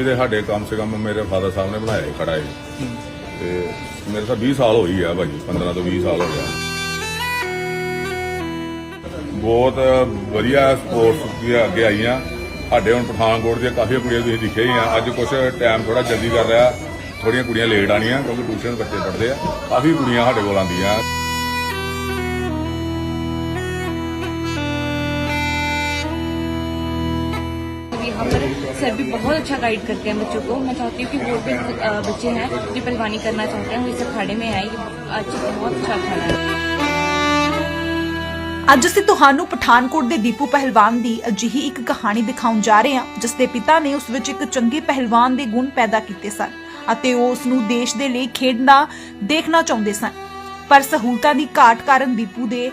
ਇਹ ਸਾਡੇ ਕਮ ਸੇ ਕਮ ਮੇਰੇ ਫਾਦਰ ਸਾਹਿਬ ਨੇ ਬਣਾਇਆ ਖੜਾ ਇਹ। ਤੇ ਮੇਰੇ ਤਾਂ 20 ਸਾਲ ਹੋਈ ਆ ਭਾਜੀ 15 ਤੋਂ 20 ਸਾਲ ਹੋ ਗਿਆ। ਬਹੁਤ ਵਧੀਆ ਸਪੋਰਟਸ ਦੀਆਂ ਅੱਗੇ ਆਈਆਂ। ਸਾਡੇ ਹੁਣ ਪਠਾਨਕੋਟ ਦੀਆਂ ਕਾਫੀ ਕੁੜੀਆਂ ਤੁਸੀਂ ਦਿਖਿਆ ਹੀ ਆ। ਅੱਜ ਕੁਝ ਟਾਈਮ ਥੋੜਾ ਜਲਦੀ ਕਰ ਰਿਹਾ। ਥੋੜੀਆਂ ਕੁੜੀਆਂ ਲੇਟ ਆਣੀਆਂ ਕਿਉਂਕਿ ਟਿਊਸ਼ਨ ਬੱਚੇ ਪੜ੍ਹਦੇ ਆ। ਕਾਫੀ ਕੁੜੀਆਂ ਸਾਡੇ ਕੋਲ ਆਉਂਦੀਆਂ। यहाँ पर सर भी बहुत अच्छा गाइड करते हैं बच्चों को मैं चाहती हूँ कि वो भी अ, बच्चे हैं जो पहलवानी करना चाहते हैं वो इस अखाड़े में आए ये अच्छा बहुत अच्छा अखाड़ा है ਅੱਜ ਅਸੀਂ ਤੁਹਾਨੂੰ ਪਠਾਨਕੋਟ ਦੇ ਦੀਪੂ ਪਹਿਲਵਾਨ ਦੀ ਅਜਿਹੀ ਇੱਕ ਕਹਾਣੀ ਦਿਖਾਉਣ ਜਾ ਰਹੇ ਹਾਂ ਜਿਸ ਦੇ ਪਿਤਾ ਨੇ ਉਸ ਵਿੱਚ ਇੱਕ ਚੰਗੇ ਪਹਿਲਵਾਨ ਦੇ ਗੁਣ ਪੈਦਾ ਕੀਤੇ ਸਨ ਅਤੇ ਉਹ ਉਸ ਨੂੰ ਦੇਸ਼ ਦੇ ਲਈ ਖੇਡਣਾ ਦੇਖਣਾ ਚਾਹੁੰਦੇ ਸਨ ਪਰ ਸਹੂਲਤਾਂ ਦੀ ਘਾਟ ਕਾਰਨ ਦੀਪੂ ਦੇ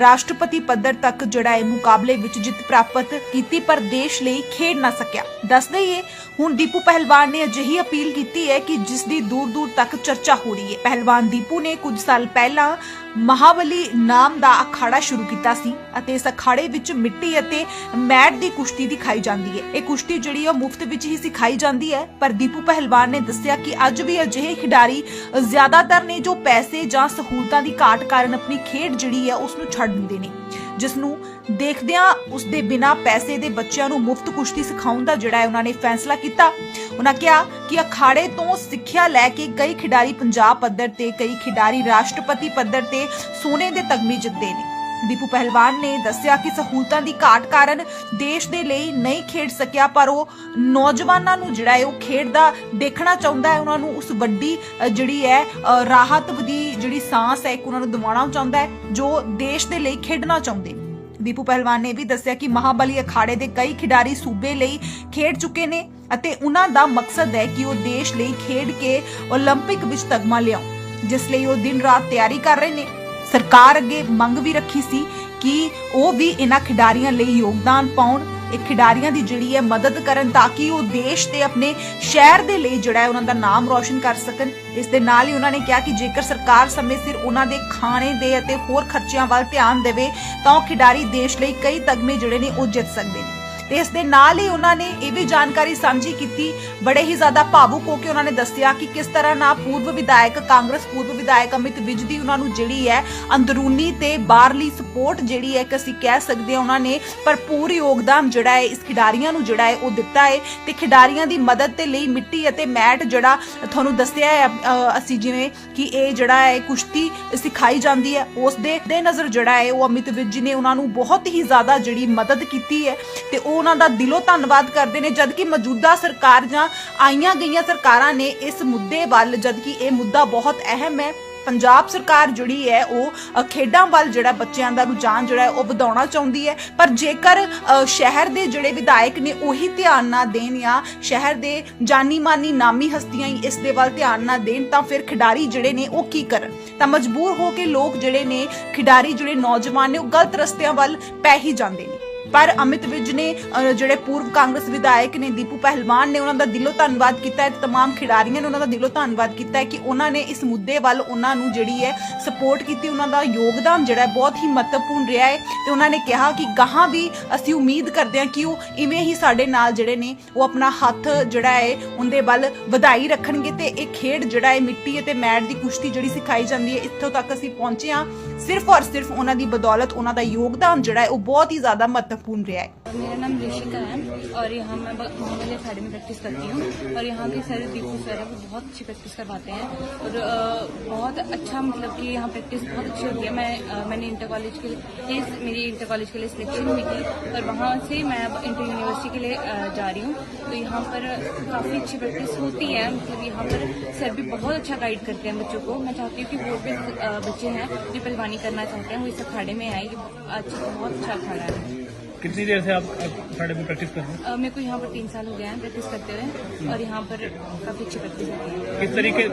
ਰਾਸ਼ਟਰਪਤੀ ਪੱਧਰ ਤੱਕ ਜਿਹੜਾ ਇਹ ਮੁਕਾਬਲੇ ਵਿੱਚ ਜਿੱਤ ਪ੍ਰਾਪਤ ਕੀਤੀ, ਪਰ ਦੇਸ਼ ਲਈ ਖੇਡ ਨਾ ਸਕਿਆ। ਦੱਸ ਦਈਏ ਹੁਣ ਦੀਪੂ ਪਹਿਲਵਾਨ ਨੇ ਅਜਿਹੀ ਅਪੀਲ ਕੀਤੀ ਹੈ ਕਿ ਜਿਸ ਦੀ ਦੂਰ ਦੂਰ ਤੱਕ ਚਰਚਾ ਹੋ ਰਹੀ ਹੈ। ਪਹਿਲਵਾਨ ਦੀਪੂ ਨੇ ਕੁਝ ਸਾਲ ਪਹਿਲਾਂ ਮਹਾਬਲੀ ਨਾਮ ਦਾ ਅਖਾੜਾ ਸ਼ੁਰੂ ਕੀਤਾ ਸੀ ਅਤੇ ਇਸ ਅਖਾੜੇ ਵਿੱਚ ਮਿੱਟੀ ਅਤੇ ਮੈਟ ਦੀ ਕੁਸ਼ਤੀ ਦਿਖਾਈ ਜਾਂਦੀ ਹੈ। ਇਹ ਕੁਸ਼ਤੀ ਜਿਹੜੀ ਉਹ ਮੁਫਤ ਵਿੱਚ ਹੀ ਸਿਖਾਈ ਜਾਂਦੀ ਹੈ, ਪਰ ਦੀਪੂ ਪਹਿਲਵਾਨ ਨੇ ਦੱਸਿਆ ਕਿ ਅੱਜ ਵੀ ਅਜਿਹੇ ਖਿਡਾਰੀ ਜ਼ਿਆਦਾਤਰ ਨੇ ਜੋ ਪੈਸੇ ਜਾਂ ਸਹੂਲਤਾਂ ਦੀ ਘਾਟ ਕਾਰਨ ਆਪਣੀ ਖੇਡ ਜਿਹੜੀ ਹੈ ਉਸ ਨੂੰ ਛੱਡ ਦਿੰਦੇ ਨੇ। ਜਿਸ ਨੂੰ ਦੇਖਦਿਆਂ ਉਸ ਦੇ ਬਿਨਾ ਪੈਸੇ ਦੇ ਬੱਚਿਆਂ ਨੂੰ ਮੁਫਤ ਕੁਸ਼ਤੀ ਸਿਖਾਉਣ ਦਾ ਜਿਹੜਾ ਹੈ ਉਹਨਾਂ ਨੇ ਫੈਸਲਾ ਕੀਤਾ। ਉਹਨਾਂ ਕਿਹਾ ਕਿ ਅਖਾੜੇ ਤੋਂ ਸਿੱਖਿਆ ਲੈ ਕੇ ਕਈ ਖਿਡਾਰੀ ਪੰਜਾਬ ਪੱਧਰ ਤੇ, ਕਈ ਖਿਡਾਰੀ ਰਾਸ਼ਟਰਪਤੀ ਪੱਧਰ ਤੇ ਸੋਨੇ ਦੇ ਤਗਮੇ ਜਿੱਤੇ ਨੇ। ਦੀਪੂ ਪਹਿਲਵਾਨ ਨੇ ਦੱਸਿਆ ਕਿ ਸਹੂਲਤਾਂ ਦੀ ਘਾਟ ਕਾਰਨ ਦੇਸ਼ ਦੇ ਲਈ ਨਹੀਂ ਖੇਡ ਸਕਿਆ ਪਰ ਉਹ ਨੌਜਵਾਨਾਂ ਨੂੰ ਜਿਹੜਾ ਹੈ ਉਹ ਖੇਡ ਦਾ ਦੇਖਣਾ ਚਾਹੁੰਦਾ ਹੈ ਉਹਨਾਂ ਨੂੰ ਉਸ ਵੱਡੀ ਅ, ਜਿਹੜੀ ਹੈ ਅ, ਰਾਹਤ ਦੀ ਜਿਹੜੀ ਸਾਂਸ ਹੈ ਇੱਕ ਉਹਨਾਂ ਨੂੰ ਦਿਵਾਉਣਾ ਚਾਹੁੰਦਾ ਹੈ ਜੋ ਦੇਸ਼ ਦੇ ਲਈ ਖੇਡਣਾ ਚਾਹੁੰਦੇ ਨੇ ਦੀਪੂ ਪਹਿਲਵਾਨ ਨੇ ਵੀ ਦੱਸਿਆ ਕਿ ਮਹਾਬਲੀ ਅਖਾੜੇ ਦੇ ਕਈ ਖਿਡਾਰੀ ਸੂਬੇ ਲਈ ਖੇਡ ਚੁੱਕੇ ਨੇ ਅਤੇ ਉਹਨਾਂ ਦਾ ਮਕਸਦ ਹੈ ਕਿ ਉਹ ਦੇਸ਼ ਲਈ ਖੇਡ ਕੇ 올림픽 ਵਿੱਚ ਤਗਮਾ ਲਿਆਉਣ ਜਿਸ ਲਈ ਉਹ ਦਿਨ ਰਾਤ ਤਿਆਰੀ ਕਰ ਰਹੇ ਨੇ ਸਰਕਾਰ ਅੱਗੇ ਮੰਗ ਵੀ ਰੱਖੀ ਸੀ ਕਿ ਉਹ ਵੀ ਇਹਨਾਂ ਖਿਡਾਰੀਆਂ ਲਈ ਯੋਗਦਾਨ ਪਾਉਣ। ਇਹ ਖਿਡਾਰੀਆਂ ਦੀ ਜਿਹੜੀ ਹੈ ਮਦਦ ਕਰਨ ਤਾਂ ਕਿ ਉਹ ਦੇਸ਼ ਤੇ ਆਪਣੇ ਸ਼ਹਿਰ ਦੇ ਲਈ ਜਿਹੜਾ ਹੈ ਉਹਨਾਂ ਦਾ ਨਾਮ ਰੌਸ਼ਨ ਕਰ ਸਕਣ। ਇਸ ਦੇ ਨਾਲ ਹੀ ਉਹਨਾਂ ਨੇ ਕਿਹਾ ਕਿ ਜੇਕਰ ਸਰਕਾਰ ਸਮੇਂ ਸਿਰ ਉਹਨਾਂ ਦੇ ਖਾਣੇ ਦੇ ਅਤੇ ਹੋਰ ਖਰਚਿਆਂ ਵੱਲ ਧਿਆਨ ਦੇਵੇ, ਤਾਂ ਉਹ ਖਿਡਾਰੀ ਦੇਸ਼ ਲਈ ਕਈ ਤਗਮੇ ਜਿਹੜੇ ਨੇ ਉਹ ਜਿੱਤ ਸਕਦੇ ਨੇ। ਤੇ ਇਸ ਦੇ ਨਾਲ ਹੀ ਉਹਨਾਂ ਨੇ ਇਹ ਵੀ ਜਾਣਕਾਰੀ ਸਾਂਝੀ ਕੀਤੀ, ਬੜੇ ਹੀ ਜ਼ਿਆਦਾ ਭਾਵੁਕ ਹੋ ਕੇ ਉਹਨਾਂ ਨੇ ਦੱਸਿਆ ਕਿ ਕਿਸ ਤਰ੍ਹਾਂ ਨਾ ਪੂਰਵ ਵਿਧਾਇਕ ਕਾਂਗਰਸ, ਪੂਰਵ ਵਿਧਾਇਕ ਅਮਿਤ ਵਿਜ ਦੀ ਉਹਨਾਂ ਨੂੰ ਜਿਹੜੀ ਹੈ ਅੰਦਰੂਨੀ ਤੇ ਬਾਹਰਲੀ ਸਪੋਰਟ ਜਿਹੜੀ ਹੈ ਕਿ ਅਸੀਂ ਕਹਿ ਸਕਦੇ ਹਾਂ ਉਹਨਾਂ ਨੇ ਭਰਪੂਰ ਯੋਗਦਾਨ ਜਿਹੜਾ ਹੈ, ਇਸ ਖਿਡਾਰੀਆਂ ਨੂੰ ਜਿਹੜਾ ਹੈ ਉਹ ਦਿੱਤਾ ਹੈ ਤੇ ਖਿਡਾਰੀਆਂ ਦੀ ਮਦਦ ਦੇ ਲਈ ਮਿੱਟੀ ਅਤੇ ਮੈਟ ਜਿਹੜਾ ਤੁਹਾਨੂੰ ਦੱਸਿਆ ਹੈ ਅਸੀਂ ਜਿਵੇਂ ਕਿ ਇਹ ਜਿਹੜਾ ਹੈ ਕੁਸ਼ਤੀ ਸਿਖਾਈ ਜਾਂਦੀ ਹੈ, ਉਸ ਦੇ ਦੇ ਨਜ਼ਰ ਜਿਹੜਾ ਹੈ ਉਹ ਅਮਿਤ ਵਿਜ ਜੀ ਨੇ ਉਹਨਾਂ ਨੂੰ ਬਹੁਤ ਹੀ ਜ਼ਿਆਦਾ ਜਿਹੜੀ ਮਦਦ ਕੀਤੀ ਹੈ ਤੇ ਉਹ ਉਹਨਾਂ ਦਾ ਦਿਲੋਂ ਧੰਨਵਾਦ ਕਰਦੇ ਨੇ, ਜਦਕਿ ਮੌਜੂਦਾ ਸਰਕਾਰ ਜਾਂ ਆਈਆਂ ਗਈਆਂ ਸਰਕਾਰਾਂ ਨੇ ਇਸ ਮੁੱਦੇ ਵੱਲ ਜਦ ਇਹ ਮੁੱਦਾ ਬਹੁਤ ਅਹਿਮ ਹੈ। ਪੰਜਾਬ ਸਰਕਾਰ ਜਿਹੜੀ ਹੈ, ਉਹ ਖੇਡਾਂ ਵੱਲ ਜਿਹੜਾ ਬੱਚਿਆਂ ਦਾ ਰੁਝਾਨ ਜਿਹੜਾ ਉਹ ਵਧਾਉਣਾ ਚਾਹੁੰਦੀ ਹੈ। ਪਰ ਜੇਕਰ ਸ਼ਹਿਰ ਦੇ ਜਿਹੜੇ ਵਿਧਾਇਕ ਨੇ, ਉਹੀ ਧਿਆਨ ਨਾ ਦੇਣ ਜਾਂ ਸ਼ਹਿਰ ਦੇ ਜਾਨੀ ਮਾਨੀ ਨਾਮੀ ਹਸਤੀਆਂ ਹੀ ਇਸ ਦੇ ਵੱਲ ਧਿਆਨ ਨਾ ਦੇਣ, ਤਾਂ ਫਿਰ ਖਿਡਾਰੀ ਜਿਹੜੇ ਨੇ, ਉਹ ਕੀ ਕਰਨ? ਤਾਂ ਮਜਬੂਰ ਹੋ ਕੇ ਲੋਕ ਜਿਹੜੇ ਨੇ, ਖਿਡਾਰੀ ਜਿਹੜੇ ਨੌਜਵਾਨ ਨੇ, ਉਹ ਗਲਤ ਰਸਤਿਆਂ ਵੱਲ ਪੈ ਹੀ ਜਾਂਦੇ ਨੇ। ਪਰ ਅਮਿਤ ਵਿਜ ਨੇ ਅ, ਜਿਹੜੇ ਪੂਰਵ ਕਾਂਗਰਸ ਵਿਧਾਇਕ ਨੇ ਦੀਪੂ ਪਹਿਲਵਾਨ ਨੇ ਉਹਨਾਂ ਦਾ ਦਿਲੋਂ ਧੰਨਵਾਦ ਕੀਤਾ ਹੈ ਤੇ तमाम ਖਿਡਾਰੀਆਂ ਨੇ ਉਹਨਾਂ ਦਾ ਦਿਲੋਂ ਧੰਨਵਾਦ ਕੀਤਾ ਹੈ ਕਿ ਉਹਨਾਂ ਨੇ ਇਸ ਮੁੱਦੇ ਵੱਲ ਉਹਨਾਂ ਨੂੰ ਜਿਹੜੀ ਹੈ ਸਪੋਰਟ ਕੀਤੀ ਉਹਨਾਂ ਦਾ ਯੋਗਦਾਨ ਜਿਹੜਾ ਹੈ ਬਹੁਤ ਹੀ ਮਹੱਤਵਪੂਰਨ ਰਿਹਾ ਹੈ ਤੇ ਉਹਨਾਂ ਨੇ ਕਿਹਾ ਕਿ ਗਾਹਾਂ ਵੀ ਅਸੀਂ ਉਮੀਦ ਕਰਦੇ ਹਾਂ ਕਿ ਉਹ ਇਵੇਂ ਹੀ ਸਾਡੇ ਨਾਲ ਜਿਹੜੇ ਨੇ ਉਹ ਆਪਣਾ ਹੱਥ ਜਿਹੜਾ ਹੈ ਉਹਦੇ ਵੱਲ ਵਧਾਈ ਰੱਖਣਗੇ ਤੇ ਇਹ ਖੇਡ ਜਿਹੜਾ ਹੈ ਮਿੱਟੀ ਅਤੇ ਮੈਟ ਦੀ ਕੁਸ਼ਤੀ ਜਿਹੜੀ ਸਿਖਾਈ ਜਾਂਦੀ ਹੈ ਇੱਥੋਂ ਤੱਕ ਅਸੀਂ ਪਹੁੰਚੇ ਹਾਂ ਸਿਰਫ ਔਰ ਸਿਰਫ ਉਹਨਾਂ ਦੀ ਬਦੌਲਤ ਉਹਨਾਂ ਦਾ ਯੋਗਦਾਨ ਜਿਹੜਾ ਹੈ ਉਹ ਬਹੁਤ ਹੀ ਜ਼ਿਆਦਾ ਮਹੱਤਵਪੂਰਨ ਰਿਹਾ ਹੈ मेरा नाम ऋषिका है और यहाँ मैं ब- मोहम्मद अखाड़े में प्रैक्टिस करती हूँ और यहाँ के सर दीपू सर है वो बहुत अच्छी प्रैक्टिस करवाते हैं और अ, बहुत अच्छा मतलब कि यहाँ प्रैक्टिस बहुत अच्छी होती है मैं अ, मैंने इंटर कॉलेज के लिए मेरी इंटर कॉलेज के लिए सिलेक्शन हुई थी और वहाँ से मैं अब इंटर यूनिवर्सिटी के लिए अ, जा रही हूँ तो यहाँ पर काफ़ी अच्छी प्रैक्टिस होती है मतलब यहाँ पर सर भी बहुत अच्छा गाइड करते हैं बच्चों को मैं चाहती हूँ कि वो भी अ, बच्चे हैं जो पहलवानी करना चाहते हैं वो इस अखाड़े में आए ये अच्छा बहुत अच्छा अखाड़ा है। कितनी देर से आप अखाड़े में प्रैक्टिस कर रहे हैं? मेरे को यहाँ पर तीन साल हो गया है प्रैक्टिस करते हुए और यहाँ पर काफ़ी अच्छी प्रैक्टिस होती है। किस तरीके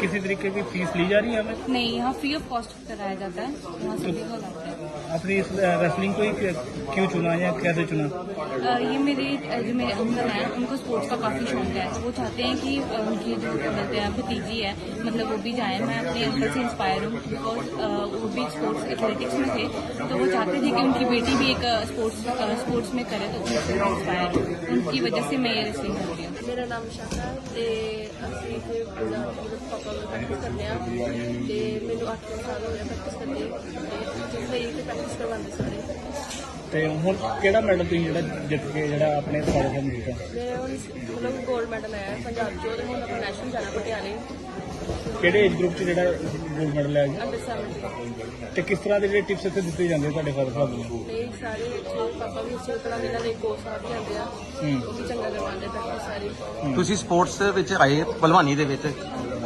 किसी तरीके की फ़ीस ली जा रही है हमें? नहीं यहाँ फ्री ऑफ़ कॉस्ट कराया जाता है यहाँ से को है। अपनी इस रेसलिंग को ही क्यों- चुना या कैसे चुना? अ, ये मेरे जो मेरे अंकल हैं उनको स्पोर्ट्स का काफ़ी शौक है। वो चाहते हैं कि उनकी जो बोलते हैं भतीजी है मतलब वो भी जाए। मैं अपने अंकल से इंस्पायर हूँ बिकॉज़ वो भी स्पोर्ट्स एथलेटिक्स में थे। तो वो चाहते थे कि उनकी बेटी भी एक स्पोर्ट्स स्पोर्ट्स में करे तो उनसे इंस्पायर उनकी वजह से मैं ये रेसलिंग कर ਨਾਮ ਸ਼ਾਖਾ ਹੈ ਤੇ ਅਸੀਂ ਦੇ ਪਾਪਾ ਨਾਲ ਪ੍ਰੈਕਟਿਸ ਕਰਦੇ ਹਾਂ ਤੇ ਮੈਨੂੰ 8 ਸਾਲ ਹੋ ਗਏ ਪ੍ਰੈਕਟਿਸ ਕਰਦੇ ਤੇ ਤੇ ਪ੍ਰੈਕਟਿਸ ਕਰਵਾਉਂਦੇ ਸਾਰੇ। ਤੇ ਹੁਣ ਕਿਹੜਾ ਮੈਡਲ ਤੁਸੀਂ ਜਿਹੜਾ ਜਿੱਤ ਕੇ ਜਿਹੜਾ ਆਪਣੇ ਨੂੰ ਦਿੱਤਾ ਮੇਰੇ ਹੁਣ ਮਤਲਬ 골ਡ ਮੈਡਲ ਆਇਆ ਹੈ ਪੰਜਾਬ ਚੋਂ ਤੇ ਹੁਣ ਆਪਾਂ ਨੈਸ਼ਨਲ ਜਾਣਾ ਪਟਿਆਲੇ। ਕਿਹੜੇ ਏਜ ਗਰੁੱਪ 'ਚ ਜਿਹੜਾ ਗੋਲਡ ਮੈਡਲ ਲਿਆ ਜੀ? 70 ਤੇ ਕਿਸ ਤਰ੍ਹਾਂ ਦੇ ਜਿਹੜੇ ਟਿਪਸ ਇੱਥੇ ਦਿੱਤੇ ਜਾਂਦੇ ਆ ਤੁਹਾਡੇ ਫਾਦਰ ਸਾਹਿਬ ਨੂੰ? ਤੇ ਸਾਰੇ ਇੱਥੇ ਪਾਪਾ ਵੀ ਅੱਛੇ ਪੜਾਉਂਦੇ ਨਾਲ ਇੱਕ ਕੋਚ ਸਾਹਿਬ ਵੀ ਆਉਂਦੇ ਆ ਉਹ ਵੀ ਚੰਗਾ ਕਰਵਾਉਂਦੇ ਪ੍ਰੈਕਟਿਸ ਸਾਰੀ। ਤੁਸੀਂ ਸਪੋਰਟਸ ਦੇ ਵਿੱਚ ਆਏ ਭਲਵਾਨੀ ਦੇ ਵਿੱਚ।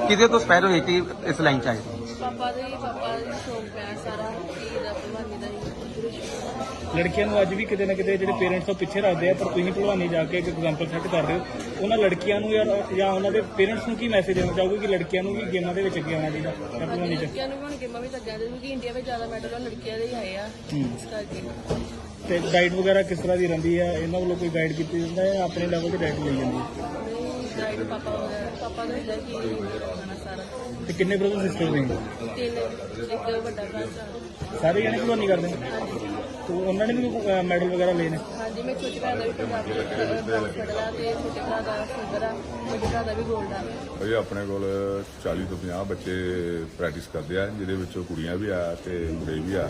ਕਿਹਦੇ ਤੋਂ ਸਪੈਰ ਹੋਏ ਕਿ ਇਸ ਲਾਈਨ 'ਚ ਆਏ? ਪਾਪਾ ਦੇ ਪਾਪਾ ਦਾ ਸ਼ੌਕ ਪਿਆ ਸਾਰਾ ਕੀ ਦਾ ਭਲਵਾਨੀ ਦਾ ਹੀ ਪੂਰੇ ਸ਼ੌਕ ਲੜਕੀਆਂ ਨੂੰ ਅੱਜ ਵੀ ਕਿਤੇ ਨਾ ਕਿਤੇ ਜਿਹੜੇ ਪੇਰੈਂਟਸ ਤੋਂ ਪਿੱਛੇ ਰੱਖਦੇ ਆ ਪਰ ਤੁਸੀਂ ਭਲਵਾਨੀ ਜਾ ਕੇ ਇੱਕ ਐਗਜ਼ਾਮਪਲ ਸੈੱਟ ਕਰ ਰਹੇ ਹੋ। ਉਹਨਾਂ ਲੜਕੀਆਂ ਨੂੰ ਜਾਂ ਜਾਂ ਉਹਨਾਂ ਦੇ ਪੇਰੈਂਟਸ ਨੂੰ ਕੀ ਮੈਸੇਜ ਦੇਣਾ ਚਾਹੋਗੇ ਕਿ ਲੜਕੀਆਂ ਨੂੰ ਵੀ ਗੇਮਾਂ ਦੇ ਵਿੱਚ ਅੱਗੇ ਆਉਣਾ ਚਾਹੀਦਾ? ਜਾਂ ਭਲਵਾਨੀ 'ਚ ਲੜਕੀਆਂ ਨੂੰ ਵੀ ਹੁਣ ਗੇਮਾਂ ਵਿੱਚ ਅੱਗੇ ਆਉਂਦੇ ਕਿਉਂਕਿ ਇੰਡੀਆ ਵਿੱਚ ਜ਼ਿਆਦਾ ਮੈਡਲ ਹੁਣ ਲੜਕੀਆਂ ਦੇ ਹੀ ਆਏ ਆ ਇਸ ਕਰਕੇ। ਤੇ ਗਾਈਡ ਵਗੈਰਾ ਕਿਸ ਤਰ੍ਹਾਂ ਦੀ ਰਹਿੰਦੀ ਹੈ ਇਹਨਾਂ ਵੱਲੋਂ ਕੋਈ ਗਾਈਡ ਕੀਤੀ ਜਾਂਦਾ ਹੈ ਆਪਣੇ ਲੈਵਲ ਤੇ ਗਾਈਡ ਲਈ ਜਾਂਦੀ ਹੈ? ਗਾਈਡ ਪਾਪਾ ਵਗੈਰਾ ਪਾਪਾ ਦਾ ਹੁੰਦਾ ਕਿ ਸਾਰਾ। ਤੇ ਕਿੰਨੇ ਬ੍ਰਦਰ ਸਿਸਟਰ ਨੇ ਤਿੰਨ ਇੱਕ ਵੱਡਾ ਭਰਾ ਚਾਰ ਸਾਰੇ ਜਣੇ ਭਲਵਾਨੀ ਕਰਦੇ? ਨੇ ਹਾਂਜੀ ਤੇ ਉਹਨਾਂ ਨੇ ਵੀ ਮੈਡਲ ਵਗੈਰਾ ਲਏ ਨੇ? ਹਾਂਜੀ ਮੈਂ ਛੋਟੇ ਭਰਾ ਦਾ ਵੀ ਪੰਜਾਬੀ ਫੜਦਾ ਤੇ ਛੋਟੇ ਭਰਾ ਦਾ ਸਿਲਵਰ ਆ ਵੱਡੇ ਭਰਾ ਦਾ ਵੀ 골ਡ ਆ। ਭਾਈ ਆਪਣੇ ਕੋਲ 40 ਤੋਂ 50 ਬੱਚੇ ਪ੍ਰੈਕਟਿਸ ਕਰਦੇ ਆ ਜਿਹਦੇ ਵਿੱਚੋਂ ਕੁੜੀਆਂ ਵੀ ਆ ਤੇ ਮੁੰਡੇ ਵੀ ਆ।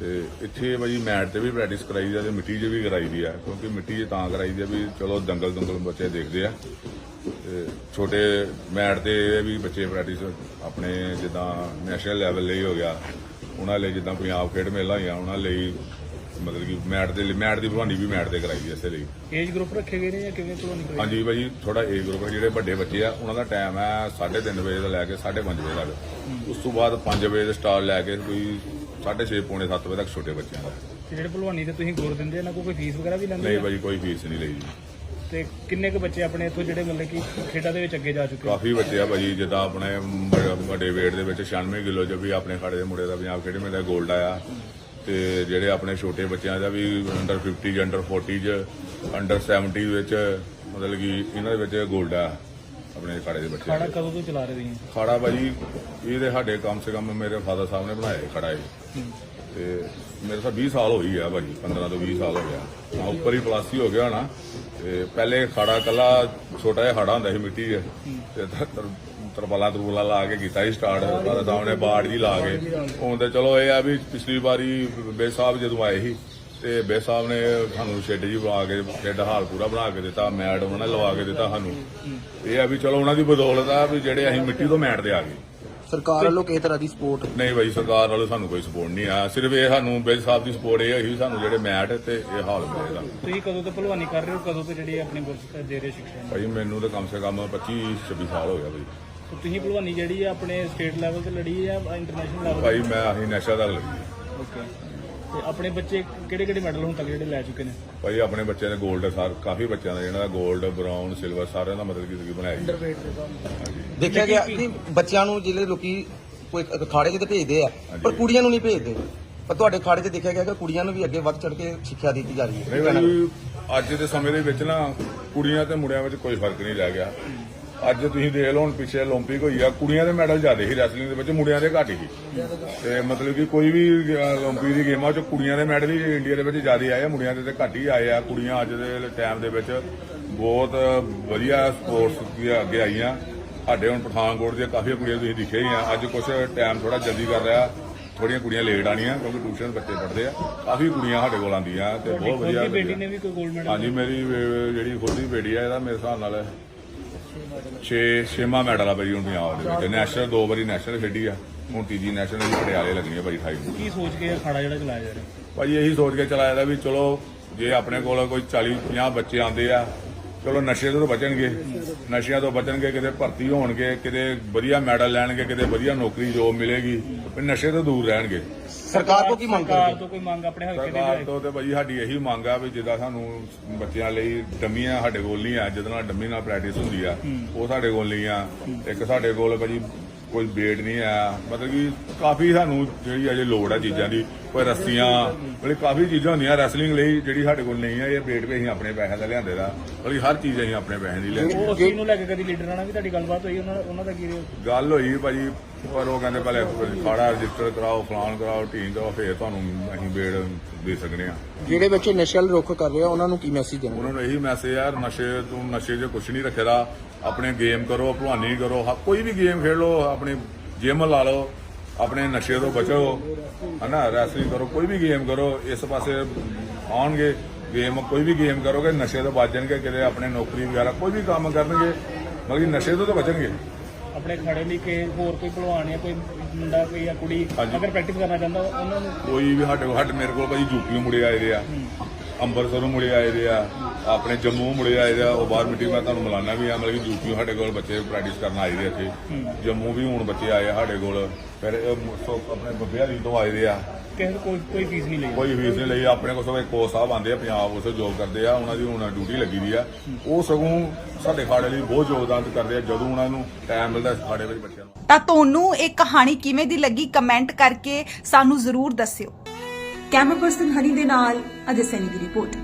ਤੇ ਇੱਥੇ ਭਾਈ ਮੈਟ ਤੇ ਵੀ ਪ੍ਰੈਕਟਿਸ ਕਰਾਈ ਦੀ ਆ ਤੇ ਮਿੱਟੀ 'ਚ ਵੀ ਕਰਾਈ ਦੀ ਆ ਕਿਉਂਕਿ ਮਿੱਟੀ 'ਚ ਤਾਂ ਕਰਾਈ ਦੀ ਆ ਵੀ ਚਲੋ ਦੰਗਲ ਦੰਗਲ ਬੱਚੇ ਦੇਖਦੇ ਆ। ਛੋਟੇ ਮੈਟ ਇਹ ਵੀ ਬੱਚੇ ਪ੍ਰੈਕਟਿਸ ਆਪਣੇ ਜਿੱਦਾਂ ਨੈਸ਼ਨਲ ਲੈਵਲ ਲਈ ਹੋ ਗਿਆ ਉਹਨਾਂ ਲਈ ਜਿੱਦਾਂ ਪੰਜਾਬ ਖੇਡ ਮੇਲਾ ਹੋਈਆਂ ਉਹਨਾਂ ਲਈ ਮਤਲਬ ਕਿ ਮੈਟ ਦੇ ਲਈ ਮੈਟ ਦੀ ਭਵਾਨੀ ਵੀ ਮੈਟ ਤੇ ਕਰਾਈ ਦੀ ਇਸੇ ਲਈ। ਏਜ ਗਰੁੱਪ ਰੱਖੇ ਗਏ ਨੇ ਜਾਂ ਕਿਵੇਂ ਭਲਵਾਨੀ ਕਰਾਈ ਹਾਂਜੀ ਭਾਜੀ ਥੋੜਾ ਏ ਗਰੁੱਪ ਜਿਹੜੇ ਵੱਡੇ ਬੱਚੇ ਆ ਉਹਨਾਂ ਦਾ ਟਾਈਮ ਹੈ 3:30 ਵਜੇ ਤੋਂ ਲੈ ਕੇ 5:30 ਵਜੇ ਤੱਕ। ਉਸ ਤੋਂ ਬਾਅਦ 5 ਵਜੇ ਦੇ ਸਟਾਰਟ ਲੈ ਕੇ ਕੋਈ 6:30 ਪੌਣੇ 7 ਵਜੇ ਤੱਕ ਛੋਟੇ ਬੱਚਿਆਂ ਦਾ। ਜਿਹੜੇ ਭਲਵਾਨੀ ਤੇ ਤੁਸੀਂ ਗੁਰ ਦਿੰਦੇ ਇਹਨਾਂ ਕੋਈ ਫੀਸ ਵਗੈਰਾ ਵੀ ਲੈਂਦੇ ਨਹੀਂ? ਭਾਜੀ ਕੋਈ ਫੀਸ ਨਹੀਂ ਲਈ ਜੀ। ਤੇ ਕਿੰਨੇ ਕੁ ਬੱਚੇ ਆਪਣੇ ਇੱਥੋਂ ਜਿਹੜੇ ਮਤਲਬ ਕਿ ਖੇਡਾਂ ਦੇ ਵਿੱਚ ਅੱਗੇ ਜਾ ਚੁੱਕੇ ਆ? ਕਾਫੀ ਬੱਚੇ ਆ ਭਾਜੀ ਜਿੱਦਾਂ ਆਪਣੇ ਮ- ਵੱਡੇ weight ਦੇ ਵਿੱਚ 96 ਕਿਲੋ ਚ ਵੀ ਆਪਣੇ ਖਾੜੇ ਦੇ ਮੁੰਡੇ ਦਾ ਪੰਜਾਬ ਖੇਡ ਮੇਲਾ 골ਡ ਆਇਆ। ਤੇ ਜਿਹੜੇ ਆਪਣੇ ਛੋਟੇ ਬੱਚਿਆਂ ਦਾ ਵੀ ਅੰਡਰ 50 ਚ ਅੰਡਰ 40 ਚ ਅੰਡਰ 70 ਵਿੱਚ ਮਤਲਬ ਕਿ ਇਹਨਾਂ ਦੇ ਵਿੱਚ 골ਡ ਆ ਆਪਣੇ ਖਾੜੇ ਦੇ ਬੱਚੇ ਖਾੜਾ ਕਦੋਂ ਤੋਂ ਚਲਾ ਰਹੇ ਤੁਸੀਂ? ਖਾੜਾ ਭਾਜੀ ਇਹ ਤੇ ਸਾਡੇ ਕਮ ਸੇ ਕਮ ਮੇਰੇ ਫਾਦਰ ਸਾਹਿਬ ਨੇ ਬਣਾਇਆ ਇਹ ਖੜਾ ਇਹ। ਤੇ ਮੇਰੇ ਤਾਂ 20 ਸਾਲ ਹੋਈ ਆ ਭਾਜੀ 15 ਤੋਂ 20 ਸਾਲ ਹੋ ਗਿਆ। ਆ ਉੱਪਰ ਹੀ ਪਲਾਸੀ ਹੋ ਗਿਆ ਹੋਣਾ ਤੇ ਪਹਿਲੇ ਖਾੜਾ ਕੱਲਾ ਛੋਟਾ ਜਿਹਾ ਖਾੜਾ ਹੁੰਦਾ ਸੀ ਮਿੱਟੀ 'ਚ ਤੇ ਤਰ- ਤਰ- ਲਾ ਕੇ ਕੀਤਾ ਸੀ ਸਟਾਰਟ ਫਾਦਰ ਸਾਹਿਬ ਬਾੜ ਜੀ ਲਾ ਕੇ। ਹੁਣ ਤੇ ਚਲੋ ਇਹ ਆ ਵੀ ਪਿਛਲੀ ਵਾਰੀ ਬੇ ਸਾਹਿਬ ਜਦੋਂ ਆਏ ਸੀ, ਤੇ ਬੇ ਸਾਹਿਬ ਨੇ ਸਾਨੂੰ ਸ਼ੈੱਡ ਜੀ ਬਣਾ ਕੇ, ਸ਼ੈੱਡ ਹਾਲ ਪੂਰਾ ਬਣਾ ਕੇ ਦਿੱਤਾ, ਮੈਟ ਉਹਨਾਂ ਲਵਾ ਕੇ ਦਿੱਤਾ ਸਾਨੂੰ। ਇਹ ਆ ਵੀ ਚਲੋ ਉਹਨਾਂ ਦੀ ਬਦੌਲਤ ਆ ਵੀ ਜਿਹੜੇ ਅਸੀਂ ਮਿੱਟੀ ਤੋਂ ਮੈਟ ਤੇ ਆ ਗਏ। ਸਰਕਾਰ ਵੱਲੋਂ ਕਿਸੇ ਤਰ੍ਹਾਂ ਦੀ ਸਪੋਰਟ ਨਹੀਂ ਬਾਈ ਸਰਕਾਰ ਵੱਲੋਂ ਸਾਨੂੰ ਕੋਈ ਸਪੋਰਟ ਨਹੀਂ ਆ। ਸਿਰਫ ਇਹ ਸਾਨੂੰ ਬਿਲ ਸਾਹਿਬ ਦੀ ਸਪੋਰਟ ਇਹ ਹੋਈ ਸਾਨੂੰ ਜਿਹੜੇ ਮੈਟ ਤੇ ਇਹ ਹਾਲ ਮਿਲੇਗਾ ਤੁਸੀਂ ਕਦੋਂ ਤੋਂ ਭਲਵਾਨੀ ਕਰ ਰਹੇ ਹੋ? ਕਦੋਂ ਤੋਂ ਜਿਹੜੀ ਆਪਣੀ ਗੁਰ ਦੇ ਰਹੇ ਸਿੱਖਿਆ ਭਾਈ ਮੈਨੂੰ ਤਾਂ ਕਮ ਸੇ ਕਮ 25 26 ਸਾਲ ਹੋ ਗਿਆ ਬਾਈ। ਤੇ ਤੁਸੀਂ ਭਲਵਾਨੀ ਜਿਹੜੀ ਆ ਆਪਣੇ ਸਟੇਟ ਲੈਵਲ ਤੇ ਲੜੀ ਹੈ ਜਾਂ ਇੰਟਰਨੈਸ਼ਨਲ ਲੈਵਲ ਭਾਈ ਮੈਂ ਅਸੀਂ ਨਸ਼ਾ ਦਾ ਲੱਗੀ ਓਕੇ ਤੇ ਆਪਣੇ ਬੱਚੇ ਕਿਹੜੇ ਕਿਹੜੇ ਮੈਡਲ ਹੁਣ ਤੱਕ ਜਿਹੜੇ ਲੈ ਚੁੱਕੇ ਨੇ? ਭਾਈ ਆਪਣੇ ਬੱਚਿਆਂ ਦੇ 골ਡ ਸਰ ਕਾਫੀ ਬੱਚਿਆਂ ਦਾ ਜਿਹਨਾਂ ਦਾ 골ਡ ਬ੍ਰਾਊਨ ਸਿਲਵਰ ਸਾਰਿਆਂ ਦਾ ਮਤਲਬ ਕਿ ਬਣਾਇਆ ਜੀ ਦੇਖਿਆ ਗਿਆ ਕਿ ਬੱਚਿਆਂ ਨੂੰ ਜਿਹੜੇ ਲੋਕੀ ਕੋਈ ਅਖਾੜੇ 'ਚ ਤੇ ਭੇਜਦੇ ਆ ਪਰ ਕੁੜੀਆਂ ਨੂੰ ਨਹੀਂ ਭੇਜਦੇ। ਪਰ ਤੁਹਾਡੇ ਅਖਾੜੇ 'ਚ ਦੇਖਿਆ ਗਿਆ ਕਿ ਕੁੜੀਆਂ ਨੂੰ ਵੀ ਅੱਗੇ ਵੱਧ ਚੜ ਕੇ ਸਿੱਖਿਆ ਦਿੱਤੀ ਜਾ ਰਹੀ ਹੈ। ਨਹੀਂ ਭਾਈ ਅੱਜ ਦੇ ਸਮੇਂ ਦੇ ਵਿੱਚ ਨਾ ਕੁੜੀਆਂ ਤੇ ਮੁੰਡਿਆਂ ਵਿੱਚ ਕੋਈ ਫ਼ਰਕ ਨਹੀਂ ਰਹਿ ਗਿਆ। ਅੱਜ ਤੁਸੀਂ ਦੇਖ ਲਓ ਹੁਣ ਪਿੱਛੇ 올림픽 ਹੋਈ ਆ ਕੁੜੀਆਂ ਦੇ ਮੈਡਲ ਜ਼ਿਆਦਾ ਸੀ ਰੈਸਲਿੰਗ ਦੇ ਵਿੱਚ ਮੁੰਡਿਆਂ ਦੇ ਘੱਟ ਹੀ ਤੇ ਮਤਲਬ ਕਿ ਕੋਈ ਵੀ 올림픽 ਦੀ ਗੇਮਾਂ 'ਚ ਕੁੜੀਆਂ ਦੇ ਮੈਡਲ ਹੀ ਇੰਡੀਆ ਦੇ ਵਿੱਚ ਜ਼ਿਆਦਾ ਆਏ ਆ ਮੁੰਡਿਆਂ ਦੇ ਤੇ ਘੱਟ ਹੀ ਆਏ ਆ। ਕੁੜੀਆਂ ਅੱਜ ਦੇ ਟਾਈਮ ਦੇ ਵਿੱਚ ਬਹੁਤ ਵਧੀਆ ਸਪੋਰਟਸ ਦੇ ਅੱਗੇ ਆਈਆਂ। ਸਾਡੇ ਹੁਣ ਪਠਾਨਕੋਟ ਦੀਆਂ ਕਾਫੀ ਕੁੜੀਆਂ ਤੁਸੀਂ ਦਿਖੇ ਹੀ ਆ। ਅੱਜ ਕੁਝ ਟਾਈਮ ਥੋੜਾ ਜਲਦੀ ਕਰ ਰਿਹਾ। ਥੋੜੀਆਂ ਕੁੜੀਆਂ ਲੇਟ ਆਣੀਆਂ ਕਿਉਂਕਿ ਟਿਊਸ਼ਨ ਬੱਚੇ ਪੜਦੇ ਆ। ਕਾਫੀ ਕੁੜੀਆਂ ਸਾਡੇ ਕੋਲ ਆਂਦੀਆਂ ਤੇ ਬਹੁਤ ਵਧੀਆ ਹਾਂਜੀ ਮੇਰੀ ਜਿਹੜੀ ਖੁਦ ਦੀ ਬੇਟੀ ਆ ਇਹਦਾ ਮੇਰੇ ਹਿਸਾਬ ਨਾਲ 6 ਛੇਵਾਂ ਮੈਡਲ ਆ ਭਾਈ ਹੁਣ ਪੰਜਾਬ ਦੇ ਵਿੱਚ। ਨੈਸ਼ਨਲ ਦੋ ਵਾਰੀ ਨੈਸ਼ਨਲ ਖੇਡੀ ਆ। ਹੁਣ ਤੀਜੀ ਨੈਸ਼ਨਲ ਵੀ ਪਟਿਆਲੇ ਲੱਗਣੀ ਆ ਭਾਈ 28 ਨੂੰ। ਕੀ ਸੋਚ ਕੇ ਅਖਾੜਾ ਜਿਹੜਾ ਚਲਾਇਆ ਜਾ ਰਿਹਾ? ਭਾਈ ਇਹੀ ਸੋਚ ਕੇ ਚਲਾਇਆ ਦਾ ਵੀ ਚਲੋ ਜੇ ਆਪਣੇ ਕੋਲ ਕੋਈ 40 50 ਬੱਚੇ ਆਉਂਦੇ ਆ ਚਲੋ ਨਸ਼ੇ ਤੋਂ ਬਚਣਗੇ। ਨਸ਼ਿਆਂ ਤੋਂ ਬਚਣਗੇ ਕਿਤੇ ਭਰਤੀ ਹੋਣਗੇ ਕਿਤੇ ਵਧੀਆ ਮੈਡਲ ਲੈਣਗੇ ਕਿਤੇ ਵਧੀਆ ਨੌਕਰੀ ਜੋਬ ਮਿਲੇਗੀ ਨਸ਼ੇ ਤੋਂ ਦੂਰ ਰਹਿਣਗੇ। ਸਰਕਾਰ ਤੋਂ ਕੀ ਮੰਗ ਸਰਕਾਰ ਤੋਂ ਕੋਈ ਮੰਗ ਆਪਣੇ ਹਲਕੇ ਦੀ ਸਰਕਾਰ ਤੋਂ ਤੇ ਭਾਈ ਸਾਡੀ ਇਹੀ ਮੰਗ ਆ ਵੀ ਜਿੱਦਾਂ ਸਾਨੂੰ ਬੱਚਿਆਂ ਲਈ ਡੰਮੀਆਂ ਸਾਡੇ ਕੋਲ ਨਹੀਂ ਆ ਜਿਹਦੇ ਨਾਲ ਡੰਮੀ ਨਾਲ ਪ੍ਰੈਕਟਿਸ ਹੁੰਦੀ ਆ ਉਹ ਸਾਡੇ ਕੋਲ ਨਹੀਂ ਆ। ਇੱਕ ਸਾਡੇ ਕੋਲ ਭਾਜੀ ਕੋਈ ਬੇਟ ਨਹੀਂ ਆ ਮਤਲਬ ਕਿ ਕਾਫੀ ਸਾਨੂੰ ਜਿਹੜੀ ਅਜੇ ਲੋੜ ਆ ਚੀਜ਼ਾਂ ਦੀ ਕੋਈ ਰੱਸੀਆਂ ਬੜੀ ਕਾਫੀ ਚੀਜ਼ਾਂ ਹੁੰਦੀਆਂ ਰੈਸਲਿੰਗ ਲਈ ਜਿਹੜੀ ਸਾਡੇ ਕੋਲ ਨਹੀਂ ਹੈ ਇਹ ਵੇਟ ਵੀ ਅਸੀਂ ਆਪਣੇ ਪੈਸੇ ਦਾ ਲਿਆਂਦੇ ਦਾ। ਬੜੀ ਹਰ ਚੀਜ਼ ਅਸੀਂ ਆਪਣੇ ਪੈਸੇ ਦੀ ਲਿਆਂਦੇ ਉਹ ਚੀਜ਼ ਨੂੰ ਲੈ ਕੇ ਕਦੀ ਲੀਡਰਾਂ ਨਾਲ ਵੀ ਤੁਹਾਡੀ ਗੱਲਬਾਤ ਹੋਈ ਉਹਨਾਂ ਉਹਨਾਂ ਦਾ ਕੀ ਗੱਲ ਹੋਈ ਭਾਜੀ ਪਰ ਉਹ ਕਹਿੰਦੇ ਪਹਿਲੇ ਖਾੜਾ ਰਜਿਸਟਰ ਕਰਾਓ ਫਲਾਨ ਕਰਾਓ ਢੀਂਗ ਕਰਾਓ ਫੇਰ ਤੁਹਾਨੂੰ ਅਸੀਂ ਵੇੜ ਦੇ ਸਕਦੇ ਆ। ਜਿਹੜੇ ਬੱਚੇ ਨਸ਼ੇ ਵੱਲ ਰੁੱਖ ਕਰ ਰਹੇ ਆ, ਉਹਨਾਂ ਨੂੰ ਕੀ ਮੈਸੇਜ ਦੇਣਾ? ਉਹਨਾਂ ਨੂੰ ਇਹੀ ਮੈਸੇਜ ਆ ਨਸ਼ੇ ਤੋਂ ਨਸ਼ੇ 'ਚ ਕੁਛ ਨਹੀਂ ਰੱਖੇਦਾ, ਆਪਣੇ ਗੇਮ ਕਰੋ, ਭਲਵਾਨੀ ਕਰੋ, ਹ- ਕੋਈ ਵੀ ਗੇਮ ਖੇਡ ਲਓ, ਆਪਣੀ ਜਿਮ ਲਾ ਲਓ, ਆਪਣੇ ਨਸ਼ੇ ਤੋਂ ਬਚੋ, ਹਨਾ ਰੈਸਲਿੰਗ ਕਰੋ, ਕੋਈ ਵੀ ਗੇਮ ਕਰੋ, ਇਸ ਪਾਸੇ ਆਉਣਗੇ ਗੇਮ ਕੋਈ ਵੀ ਗੇਮ ਕਰੋਗੇ, ਨਸ਼ੇ ਤੋਂ ਬਚ ਜਾਣਗੇ, ਕਿਤੇ ਆਪਣੇ ਨੌਕਰੀ ਵਗੈਰਾ, ਕੋਈ ਵੀ ਕੰਮ ਕਰਨਗੇ, ਮਤਲਬ ਕਿ ਨਸ਼ੇ ਤੋਂ ਤਾਂ ਬਚਣਗੇ। ਆਪਣੇ ਖਾੜੇ ਲਈ ਕਿ ਹੋਰ ਕੋਈ ਭਲਵਾਨ ਜਾਂ ਕੋਈ ਮੁੰਡਾ ਕੋਈ ਜਾਂ ਕੁੜੀ ਹਾਂਜੀ। ਅਗਰ ਪ੍ਰੈਕਟਿਸ ਕਰਨਾ ਚਾਹੁੰਦਾ ਉਹਨਾਂ ਨੂੰ ਕੋਈ ਵੀ ਸਾਡੇ ਕੋਲ ਸਾਡੇ ਮੇਰੇ ਕੋਲ ਭਾਜੀ ਯੂਪੀ ਮੁੜੇ ਆਏ ਦੇ ਆ। ਅੰਮ੍ਰਿਤਸਰੋਂ ਮੁੜੇ ਆਏ ਦੇ ਆ। ਆਪਣੇ ਜੰਮੂ ਮੁੜੇ ਆਏ ਦੇ ਆ। ਉਹ ਬਾਹਰ ਮੀਟਿੰਗ ਮੈਂ ਤੁਹਾਨੂੰ ਮਿਲਾਨਾ ਵੀ ਆ ਮਤਲਬ ਕਿ ਯੂਪੀ ਸਾਡੇ ਕੋਲ ਬੱਚੇ ਪ੍ਰੈਕਟਿਸ ਕਰਨ ਆਏ ਦੇ ਇੱਥੇ। ਜੰਮੂ ਵੀ ਹੁਣ ਬੱਚੇ ਆਏ ਆ ਸਾਡੇ ਕੋਲ। ਫਿਰ ਇਹ ਮ- ਸੋ ਆਪਣੇ ਬੱਬੇ ਵਾਲੀ ਤੋਂ ਆਏ ਦੇ ਆ। ਕਿਸੇ ਕੋਈ ਕੋਈ ਫੀਸ ਨਹੀਂ ਲਈ। ਕੋਈ ਫੀਸ ਨਹੀਂ ਲਈ। ਆਪਣੇ ਕੋਲ ਸਭ ਕੋਚ ਸਾਹਿਬ ਆਂਦੇ ਆ ਪੰਜਾਬ ਉਸ ਜੋਬ ਕਰਦੇ ਆ ਉਹਨਾਂ ਦੀ ਹੁਣ ਡਿਊਟੀ ਲੱਗੀ ਦੀ ਆ। ਉਹ ਸਗੋਂ ਸਾਡੇ ਖਾੜੇ ਲਈ ਬਹੁਤ ਯੋਗਦਾਨ ਕਰਦੇ ਆ ਜਦੋਂ ਉਹਨਾਂ ਨੂੰ ਟਾਈਮ ਮਿਲਦਾ ਖਾੜੇ ਵਿੱਚ ਬੱਚਿਆਂ ਨੂੰ। ਤਾਂ ਤੁਹਾਨੂੰ ਇਹ ਕਹਾਣੀ ਕਿਵੇਂ ਦੀ ਲੱਗੀ? ਕਮੈਂਟ ਕਰਕੇ ਸਾਨੂੰ ਜ਼ਰੂਰ ਦੱਸਿਓ। ਕੈਮਰਾ ਪਰਸਨ ਹਨੀ ਦੇ ਨਾਲ ਅਜੇ ਸੈਨੀ ਦੀ ਰਿਪੋਰਟ।